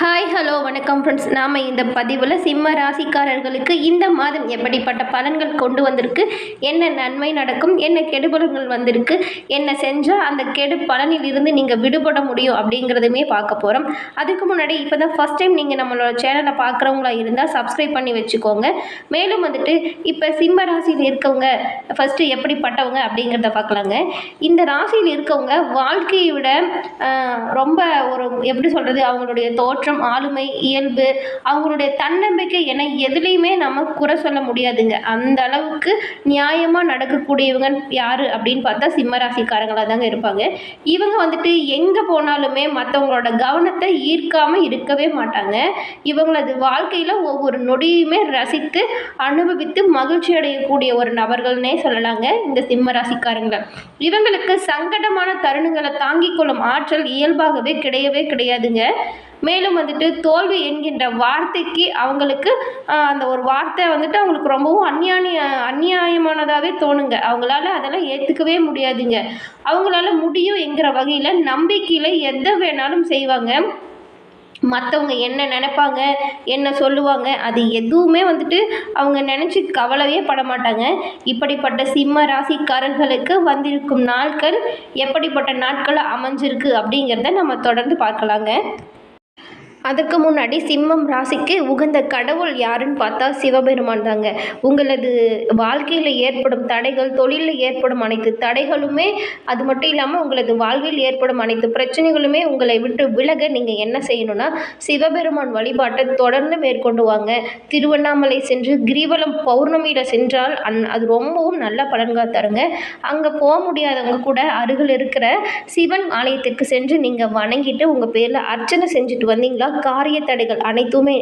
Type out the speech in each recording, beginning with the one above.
Hi hello வணக்கம் friends நாம் இந்த பதிவில் சிம்ம ராசிக்காரர்களுக்கு இந்த மாதம் எப்படிப்பட்ட பலன்கள் கொண்டு வந்திருக்கு? என்ன நன்மை நடக்கும்? என்ன கெடுபலன்கள் வந்திருக்கு? என்ன செஞ்சால் அந்த கெடு பலனில் இருந்து நீங்கள் விடுபட முடியும் அப்படிங்கிறதுமே பார்க்க போகிறோம் அதுக்கு முன்னாடி இப்போ தான் ஃபஸ்ட் டைம் நீங்கள் நம்மளோட சேனலை பார்க்குறவங்களா இருந்தால் சப்ஸ்கிரைப் பண்ணி வச்சுக்கோங்க. மேலும் வந்துட்டு இப்போ சிம்ம ராசியில் இருக்கவங்க ஃபஸ்ட்டு எப்படிப்பட்டவங்க அப்படிங்கிறத பார்க்கலாங்க. இந்த ராசியில் இருக்கவங்க வாழ்க்கையை விட ரொம்ப ஒரு எப்படி சொல்கிறது அவங்களுடைய தோற்றம் ஆளுமை இயல்பு அவங்களுடைய தன்னம்பிக்கை என எதுலேயுமே நம்ம குறை சொல்ல முடியாதுங்க. அந்த அளவுக்கு நியாயமாக நடக்கக்கூடியவங்க யார் அப்படின்னு பார்த்தா சிம்மராசிக்காரங்களாக தாங்க இருப்பாங்க. இவங்க வந்துட்டு எங்கே போனாலுமே மற்றவங்களோட கவனத்தை ஈர்க்காமல் இருக்கவே மாட்டாங்க. இவங்களது வாழ்க்கையில் ஒவ்வொரு நொடியுமே ரசித்து அனுபவித்து மகிழ்ச்சி அடையக்கூடிய ஒரு நபர்கள்னே சொல்லலாங்க இந்த சிம்ம ராசிக்காரங்களை இவங்களுக்கு சங்கடமான தருணங்களை தாங்கிக் கொள்ளும் ஆற்றல் இயல்பாகவே கிடையவே கிடையாதுங்க. மேலும் வந்துட்டு தோல்வி என்கின்ற வார்த்தைக்கு அவங்களுக்கு அந்த ஒரு வார்த்தை வந்துட்டு அவங்களுக்கு ரொம்பவும் அந்நியானிய அந்நியாயமானதாகவே தோணுங்க. அவங்களால அதெல்லாம் ஏற்றுக்கவே முடியாதுங்க. அவங்களால முடியும் என்கிற வகையில் நம்பிக்கையில் எதை வேணாலும் செய்வாங்க. மற்றவங்க என்ன நினைப்பாங்க என்ன சொல்லுவாங்க அது எதுவுமே வந்துட்டு அவங்க நினச்சி கவலையே பட மாட்டாங்க. இப்படிப்பட்ட சிம்ம ராசிக்காரர்களுக்கு வந்திருக்கும் நாட்கள் எப்படிப்பட்ட நாட்கள் அமைஞ்சிருக்கு அப்படிங்கிறத நம்ம தொடர்ந்து பார்க்கலாங்க. அதுக்கு முன்னாடி சிம்மம் ராசிக்கு உகந்த கடவுள் யாருன்னு பார்த்தா சிவபெருமான் தாங்க. உங்களது வாழ்க்கையில் ஏற்படும் தடைகள் தொழிலில் ஏற்படும் அனைத்து தடைகளுமே அது மட்டும் இல்லாமல் உங்களது வாழ்வில் ஏற்படும் அனைத்து பிரச்சனைகளுமே உங்களை விட்டு விலக நீங்கள் என்ன செய்யணும்னா சிவபெருமான் வழிபாட்டை தொடர்ந்து மேற்கொண்டு வாங்க. திருவண்ணாமலை சென்று கிரிவலம் பௌர்ணமியில் சென்றால் அந் அது ரொம்பவும் நல்ல பலன்கள் தருங்க. அங்கே போக முடியாதவங்க கூட அருகில் இருக்கிற சிவன் ஆலயத்திற்கு சென்று நீங்கள் வணங்கிட்டு உங்கள் பேரில் அர்ச்சனை செஞ்சுட்டு வந்தீங்களா? காரிய தடைகள் அனைத்துமே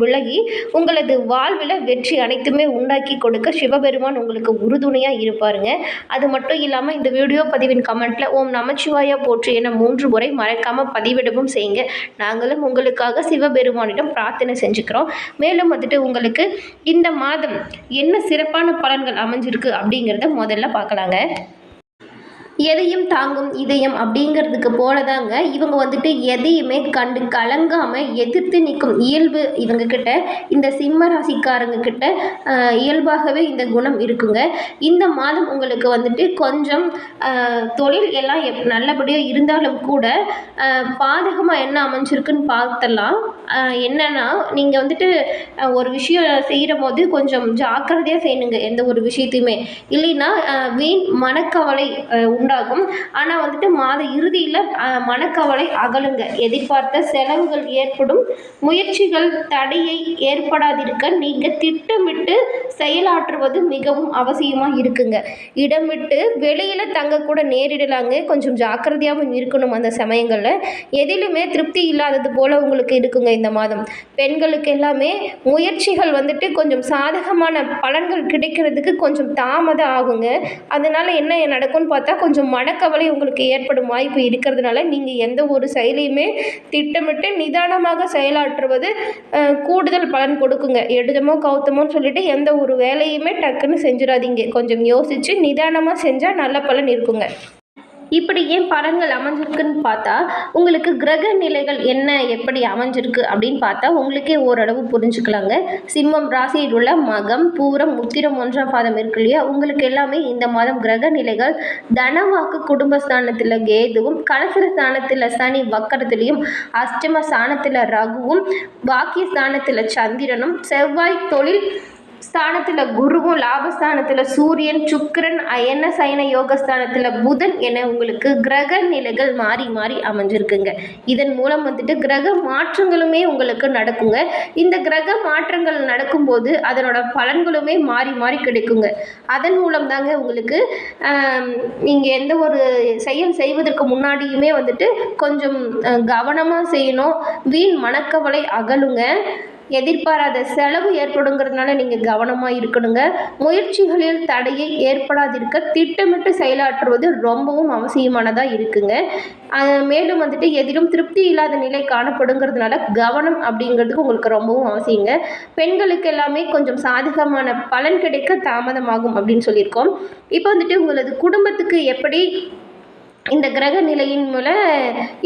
விலகி உங்களது வாழ்வில் வெற்றி அனைத்துமே உண்டாக்கி கொடுக்க சிவபெருமான் உங்களுக்கு உறுதுணையாக இருப்பாருங்க. அது மட்டும் இல்லாமல் இந்த வீடியோ பதிவின் கமெண்ட்டில் ஓம் நமச்சிவாயா போற்று என மூன்று முறை மறக்காமல் பதிவிடவும் செய்யுங்க. நாங்களும் உங்களுக்காக சிவபெருமானிடம் பிரார்த்தனை செஞ்சுக்கிறோம். மேலும் வந்துட்டு உங்களுக்கு இந்த மாதம் என்ன சிறப்பான பலன்கள் அமைஞ்சிருக்கு அப்படிங்கிறத முதல்ல பார்க்கலாங்க. எதையும் தாங்கும் இதயம் அப்படிங்கிறதுக்கு போல தாங்க இவங்க வந்துட்டு எதையுமே கண்டு கலங்காமல் எதிர்த்து நிற்கும் இயல்பு இவங்க கிட்ட இந்த சிம்ம ராசிக்காரங்க கிட்ட இயல்பாகவே இந்த குணம் இருக்குங்க. இந்த மாதம் உங்களுக்கு வந்துட்டு கொஞ்சம் தொழில் எல்லாம் எப் நல்லபடியாக இருந்தாலும் கூட பாதகமாக என்ன அமைஞ்சிருக்குன்னு பார்த்தலாம் என்னென்னா என்னன்னா நீங்கள் வந்துட்டு ஒரு விஷயம் செய்கிற போது கொஞ்சம் ஜாக்கிரதையாக செய்யணுங்க எந்த ஒரு விஷயத்தையுமே. இல்லைன்னா வீண் மனக்கவலை ஆஹ், உண்டாகும். ஆனால் வந்துட்டு மாத இறுதியில் மனக்கவலை அகலுங்க. எதிர்பார்த்த செலவுகள் ஏற்படும். முயற்சிகள் தடையை ஏற்படாதிருக்க நீங்கள் திட்டமிட்டு செயலாற்றுவது மிகவும் அவசியமாக இருக்குங்க. இடம் விட்டு வெளியில் தங்க கூட நேரிடலாங்க. கொஞ்சம் ஜாக்கிரதையாகவும் இருக்கணும் அந்த சமயங்களில். எதிலுமே திருப்தி இல்லாதது போல் உங்களுக்கு இருக்குங்க இந்த மாதம். பெண்களுக்கு எல்லாமே முயற்சிகள் வந்துட்டு கொஞ்சம் சாதகமான பலன்கள் கிடைக்கிறதுக்கு கொஞ்சம் தாமதம் ஆகுங்க. அதனால் என்ன நடக்கும்னு பார்த்தா கொஞ்சம் மனக்கவலை உங்களுக்கு ஏற்படும் வாய்ப்பு இருக்கிறதுனால நீங்கள் எந்த ஒரு செயலையுமே திட்டமிட்டு நிதானமாக செயலாற்றுவது கூடுதல் பலன் கொடுக்குங்க. எடுதமோ கவுத்தமோன்னு சொல்லிட்டு எந்த ஒரு வேலையுமே டக்குன்னு செஞ்சிடாதீங்க. கொஞ்சம் யோசித்து நிதானமாக செஞ்சால் நல்ல பலன் இருக்குங்க. இப்படி ஏன் பலன்கள் அமைஞ்சிருக்குன்னு பார்த்தா உங்களுக்கு கிரக நிலைகள் என்ன எப்படி அமைஞ்சிருக்கு அப்படின்னு பார்த்தா உங்களுக்கே ஓரளவு புரிஞ்சுக்கலாங்க. சிம்மம் ராசியில் உள்ள மகம் பூரம் உத்திரம் ஒன்றாம் பாதம் இருக்கு இல்லையா? உங்களுக்கு எல்லாமே இந்த மாதம் கிரக நிலைகள் தனவாக்கு குடும்பஸ்தானத்தில் கேதுவும் கலசர ஸ்தானத்தில் சனி வக்கரத்திலையும் அஷ்டம ஸ்தானத்தில் ரகுவும் பாக்கிய ஸ்தானத்தில் சந்திரனும் செவ்வாய் தொழில் ஸ்தானத்தில் குருவும் லாபஸ்தானத்தில் சூரியன் சுக்கரன் அயன சயன யோகஸ்தானத்தில் புதன் என உங்களுக்கு கிரக நிலைகள் மாறி மாறி அமைஞ்சிருக்குங்க. இதன் மூலம் வந்துட்டு கிரக மாற்றங்களுமே உங்களுக்கு நடக்குங்க. இந்த கிரக மாற்றங்கள் நடக்கும்போது அதனோட பலன்களுமே மாறி மாறி கிடைக்குங்க. அதன் மூலம் தாங்க உங்களுக்கு நீங்கள் எந்த ஒரு செயல் செய்வதற்கு முன்னாடியுமே வந்துட்டு கொஞ்சம் கவனமாக செய்யணும். வீண் மனக்கவலை அகலுங்க. எதிர்பாராத செலவு ஏற்படுங்கிறதுனால நீங்கள் கவனமாக இருக்கணுங்க. முயற்சிகளில் தடையை ஏற்படாதிருக்க திட்டமிட்டு செயலாற்றுவது ரொம்பவும் அவசியமானதாக இருக்குங்க. மேலும் வந்துட்டு எதிலும் திருப்தி இல்லாத நிலை காணப்படுங்கிறதுனால கவனம் அப்படிங்கிறதுக்கு உங்களுக்கு ரொம்பவும் அவசியங்க. பெண்களுக்கு எல்லாமே கொஞ்சம் சாதகமான பலன் கிடைக்க தாமதமாகும் அப்படின்னு சொல்லியிருக்கோம். இப்போ வந்துட்டு உங்களது குடும்பத்துக்கு எப்படி இந்த கிரக நிலையின் மூலம்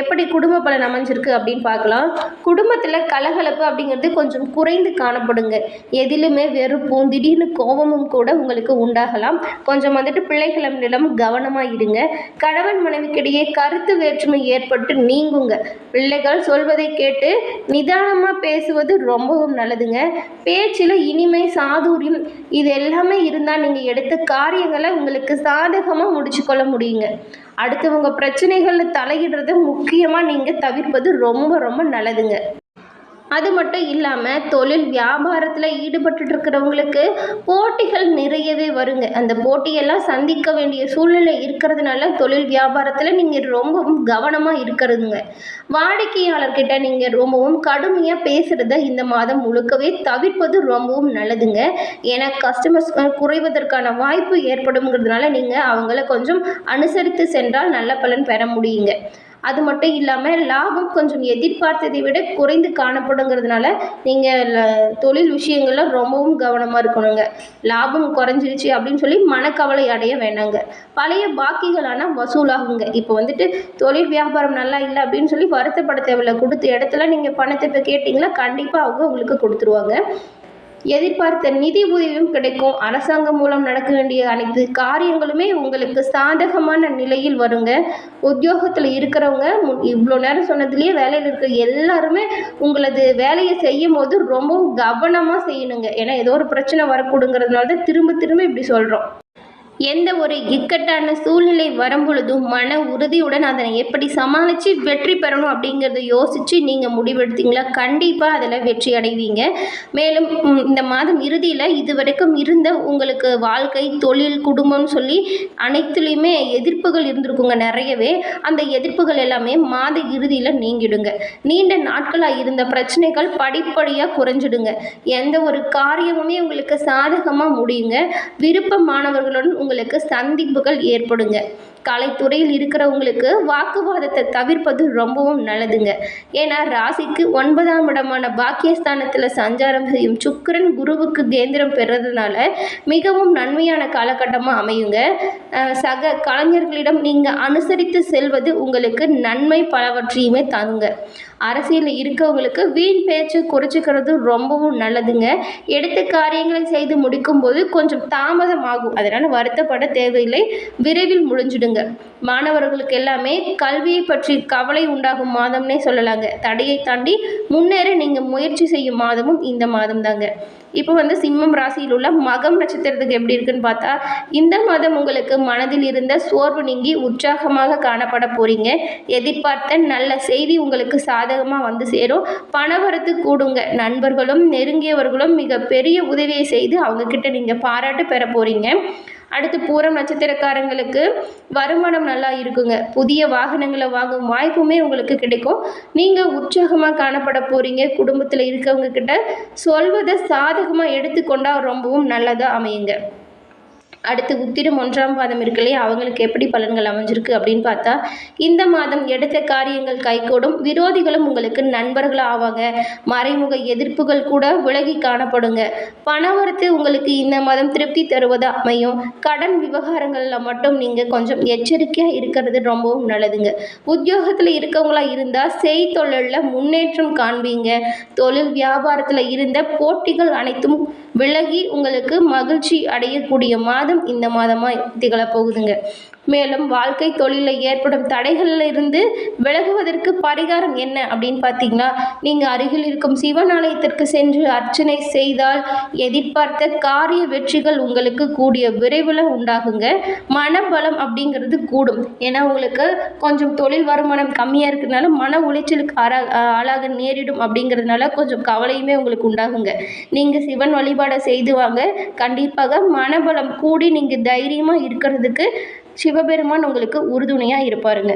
எப்படி குடும்ப பலன் அமைஞ்சிருக்கு அப்படின்னு பார்க்கலாம். குடும்பத்தில் கலகலப்பு அப்படிங்கிறது கொஞ்சம் குறைந்து காணப்படுங்க. எதிலுமே வெறுப்பும் திடீர்னு கோபமும் கூட உங்களுக்கு உண்டாகலாம். கொஞ்சம் வந்துட்டு பிள்ளைகளிடம் கவனமாக இருங்க கணவன் மனைவிக்கிடையே கருத்து வேற்றுமை ஏற்பட்டு நீங்குங்க. பிள்ளைகள் சொல்வதை கேட்டு நிதானமாக பேசுவது ரொம்பவும் நல்லதுங்க. பேச்சில் இனிமை சாதுரியம் இது எல்லாமே இருந்தால் நீங்கள் எடுத்த காரியங்களை உங்களுக்கு சாதகமாக முடிச்சுக்கொள்ள முடியுங்க. அடுத்தவங்க பிரச்சனைகளில் தலையிடுறத முக்கியமாக நீங்கள் தவிர்ப்பது ரொம்ப ரொம்ப நல்லதுங்க. அது மட்டும் இல்லாமல் தொழில் வியாபாரத்தில் ஈடுபட்டு இருக்கிறவங்களுக்கு போட்டிகள் நிறையவே வருங்க. அந்த போட்டியெல்லாம் சந்திக்க வேண்டிய சூழ்நிலை இருக்கிறதுனால தொழில் வியாபாரத்தில் நீங்கள் ரொம்பவும் கவனமாக இருக்கிறதுங்க. வாடிக்கையாளர்கிட்ட நீங்கள் ரொம்பவும் கடுமையாக பேசுகிறத இந்த மாதம் முழுக்கவே தவிர்ப்பது ரொம்பவும் நல்லதுங்க. ஏன்னா கஸ்டமர்ஸ் குறைவதற்கான வாய்ப்பு ஏற்படுங்கிறதுனால நீங்கள் அவங்கள கொஞ்சம் அனுசரித்து சென்றால் நல்ல பலன் பெற முடியுங்க. அது மட்டும் இல்லாமல் லாபம் கொஞ்சம் எதிர்பார்த்ததை விட குறைந்து காணப்படுங்கிறதுனால நீங்கள் தொழில் விஷயங்களில் ரொம்பவும் கவனமாக இருக்கணுங்க. லாபம் குறைஞ்சிருச்சு அப்படின்னு சொல்லி மனக்கவலை அடைய வேண்டாங்க பழைய பாக்கிகளான வசூலாகுங்க. இப்போ வந்துட்டு தொழில் வியாபாரம் நல்லா இல்லை அப்படின்னு சொல்லி வருத்தப்பட தேவையில்லை. கொடுத்த இடத்துல நீங்கள் பணத்தை இப்போ கேட்டிங்களா கண்டிப்பாக அவங்க உங்களுக்கு கொடுத்துருவாங்க. எதிர்பார்த்த நிதி உதவியும் கிடைக்கும். அரசாங்கம் மூலம் நடக்க வேண்டிய அனைத்து காரியங்களுமே உங்களுக்கு சாதகமான நிலையில் வருங்க. உத்தியோகத்தில் இருக்கிறவங்க இவ்வளோ நேரம் சொன்னதுலேயே வேலையில் இருக்க எல்லாருமே உங்களது வேலையை செய்யும் போது ரொம்பவும் கவனமாக செய்யணுங்க. ஏன்னா ஏதோ ஒரு பிரச்சனை வரக்கூடுங்கிறதுனால தான் திரும்ப திரும்ப இப்படி சொல்கிறோம் எந்த ஒரு இக்கட்டான சூழ்நிலை வரும்பொழுதும் மன உறுதியுடன் அதனை எப்படி சமாளித்து வெற்றி பெறணும் அப்படிங்கிறத யோசித்து நீங்கள் முடிவெடுத்தீங்களா? கண்டிப்பாக அதில் வெற்றி அடைவீங்க. மேலும் இந்த மாதம் இறுதியில் இது வரைக்கும் இருந்த உங்களுக்கு வாழ்க்கை தொழில் குடும்பம்னு சொல்லி அனைத்துலேயுமே எதிர்ப்புகள் இருந்திருக்குங்க நிறையவே. அந்த எதிர்ப்புகள் எல்லாமே மாத இறுதியில் நீங்கிடுங்க. நீண்ட நாட்களாக இருந்த பிரச்சனைகள் படிப்படியாக குறைஞ்சிடுங்க. எந்த ஒரு காரியமுமே உங்களுக்கு சாதகமாக முடியுங்க. விருப்பமானவர்களுடன் உங்களுக்கு சந்திப்புகள் ஏற்படுங்க. கலைத்துறையில் இருக்கிறவங்களுக்கு வாக்குவாதத்தை தவிர்ப்பது ரொம்பவும் நல்லதுங்க. ஏன்னா ராசிக்கு ஒன்பதாம் இடமான பாக்கியஸ்தானத்தில் சஞ்சாரம் செய்யும் சுக்கரன் குருவுக்கு கேந்திரம் பெறதுனால மிகவும் நன்மையான காலகட்டமாக அமையுங்க. சக கலைஞர்களிடம் நீங்கள் அனுசரித்து செல்வது உங்களுக்கு நன்மை பலவற்றையுமே தருங்க. அரசியலில் இருக்கவங்களுக்கு வீண் பேச்சு குறைச்சிக்கிறது ரொம்பவும் நல்லதுங்க. எடுத்த காரியங்களை செய்து முடிக்கும்போது கொஞ்சம் தாமதம் ஆகும் அதனால் வருத்தப்பட தேவையில்லை. விரைவில் முடிஞ்சிடுங்க. மாணவர்களுக்கு எல்லாமே கல்வியை பற்றி கவலை உண்டாகும் மாதம்னே சொல்லலாங்க. தடையை தாண்டி முன்னேற நீங்கள் முயற்சி செய்யும் மாதமும் இந்த மாதம் தாங்க இப்போ வந்து சிம்மம் ராசியில் உள்ள மகம் நட்சத்திரத்துக்கு எப்படி இருக்குன்னு பார்த்தா இந்த மாதம் உங்களுக்கு மனதில் இருந்த சோர்வு நீங்கி உற்சாகமாக காணப்பட போறீங்க. எதிர்பார்த்த நல்ல செய்தி உங்களுக்கு சாதகமாக வந்து சேரும். பணவரத்து கூடுங்க. நண்பர்களும் நெருங்கியவர்களும் மிக பெரிய உதவியை செய்து அவங்கக்கிட்ட நீங்கள் பாராட்டு பெற போகிறீங்க அடுத்து பூரம் நட்சத்திரக்காரங்களுக்கு வருமானம் நல்லா இருக்குங்க. புதிய வாகனங்களை வாங்கும் வாய்ப்புமே உங்களுக்கு கிடைக்கும். நீங்கள் உற்சாகமாக காணப்பட போகிறீங்க குடும்பத்தில் இருக்கவங்க கிட்ட சொல்வதை சாதகமாக எடுத்துக்கொண்டால் ரொம்பவும் நல்லதாக அமையுங்க. அடுத்து உத்திரம் ஒன்றாம் பாதம் இருக்கு இல்லையா அவங்களுக்கு எப்படி பலன்கள் அமைஞ்சிருக்கு அப்படின்னு பார்த்தா இந்த மாதம் எடுத்த காரியங்கள் கைகூடும். விரோதிகளும் உங்களுக்கு நண்பர்கள் ஆவாங்க. மறைமுக எதிர்ப்புகள் கூட விலகி காணப்படுங்க. பணவரத்து உங்களுக்கு இந்த மாதம் திருப்தி தருவது அமையும். கடன் விவகாரங்களில் மட்டும் நீங்கள் கொஞ்சம் எச்சரிக்கையாக இருக்கிறது ரொம்பவும் நல்லதுங்க. உத்தியோகத்தில் இருக்கவங்களா இருந்தால் செய்தொழிலில் முன்னேற்றம் காண்பீங்க. தொழில் வியாபாரத்தில் இருந்த போட்டிகள் அனைத்தும் விலகி உங்களுக்கு மகிழ்ச்சி அடையக்கூடிய மாதம் இந்த மாதமாக திகழப் போகுதுங்க மேலும் வாழ்க்கை தொழிலில் ஏற்படும் தடைகளில் இருந்து விலகுவதற்கு பரிகாரம் என்ன அப்படின்னு பார்த்தீங்கன்னா நீங்கள் அருகில் இருக்கும் சிவன் ஆலயத்திற்கு சென்று அர்ச்சனை செய்தால் எதிர்பார்த்த காரிய வெற்றிகள் உங்களுக்கு கூடிய விரைவில் உண்டாகுங்க. மனபலம் அப்படிங்கிறது கூடும். ஏன்னா உங்களுக்கு கொஞ்சம் தொழில் வருமானம் கம்மியாக இருக்கிறதுனால மன உளைச்சலுக்கு ஆறா ஆளாக நேரிடும் அப்படிங்கிறதுனால கொஞ்சம் கவலையுமே உங்களுக்கு உண்டாகுங்க. நீங்கள் சிவன் வழிபாடை செய்து வாங்க. கண்டிப்பாக மனபலம் கூடி நீங்கள் தைரியமாக இருக்கிறதுக்கு சிவபெருமான் உங்களுக்கு உறுதுணையாக இருப்பாருங்க.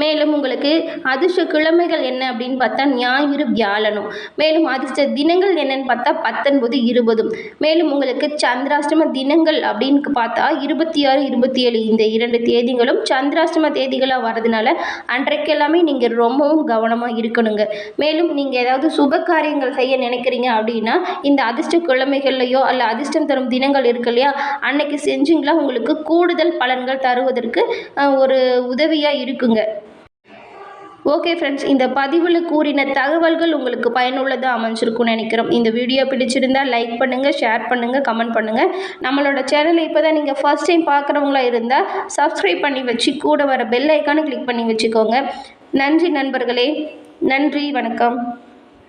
மேலும் உங்களுக்கு அதிர்ஷ்ட கிழமைகள் என்ன அப்படின்னு பார்த்தா ஞாயிறு வியாழனும். மேலும் அதிர்ஷ்ட தினங்கள் என்னன்னு பார்த்தா பத்தொன்பது இருபதும். மேலும் உங்களுக்கு சந்திராஷ்டம தினங்கள் அப்படின்னு பார்த்தா இருபத்தி ஆறு இருபத்தி ஏழு இந்த இரண்டு தேதிகளும் சந்திராஷ்டம தேதிகளாக வரதுனால அன்றைக்கு எல்லாமே நீங்கள் ரொம்பவும் கவனமாக இருக்கணுங்க. மேலும் நீங்கள் ஏதாவது சுப காரியங்கள் செய்ய நினைக்கிறீங்க அப்படின்னா இந்த அதிர்ஷ்ட கிழமைகள்லையோ அல்ல அதிர்ஷ்டம் தரும் தினங்கள் இருக்கு இல்லையா? அன்னைக்கு செஞ்சிங்களா? உங்களுக்கு கூடுதல் பலன்கள் தருவதற்கு ஒரு உதவியாக இருக்குங்க. ஓகே ஃப்ரெண்ட்ஸ் இந்த பதிவில் கூறின தகவல்கள் உங்களுக்கு பயனுள்ளதாக அமைஞ்சிருக்கும்னு நினைக்கிறோம். இந்த வீடியோ பிடிச்சிருந்தால் லைக் பண்ணுங்கள் ஷேர் பண்ணுங்கள் கமெண்ட் பண்ணுங்கள் நம்மளோட சேனலை இப்போ தான் நீங்கள் ஃபர்ஸ்ட் டைம் பார்க்குறவங்களா இருந்தால் சப்ஸ்கிரைப் பண்ணி வச்சு கூட வர பெல் ஐக்கானு கிளிக் பண்ணி வச்சுக்கோங்க. நன்றி நண்பர்களே. நன்றி வணக்கம்.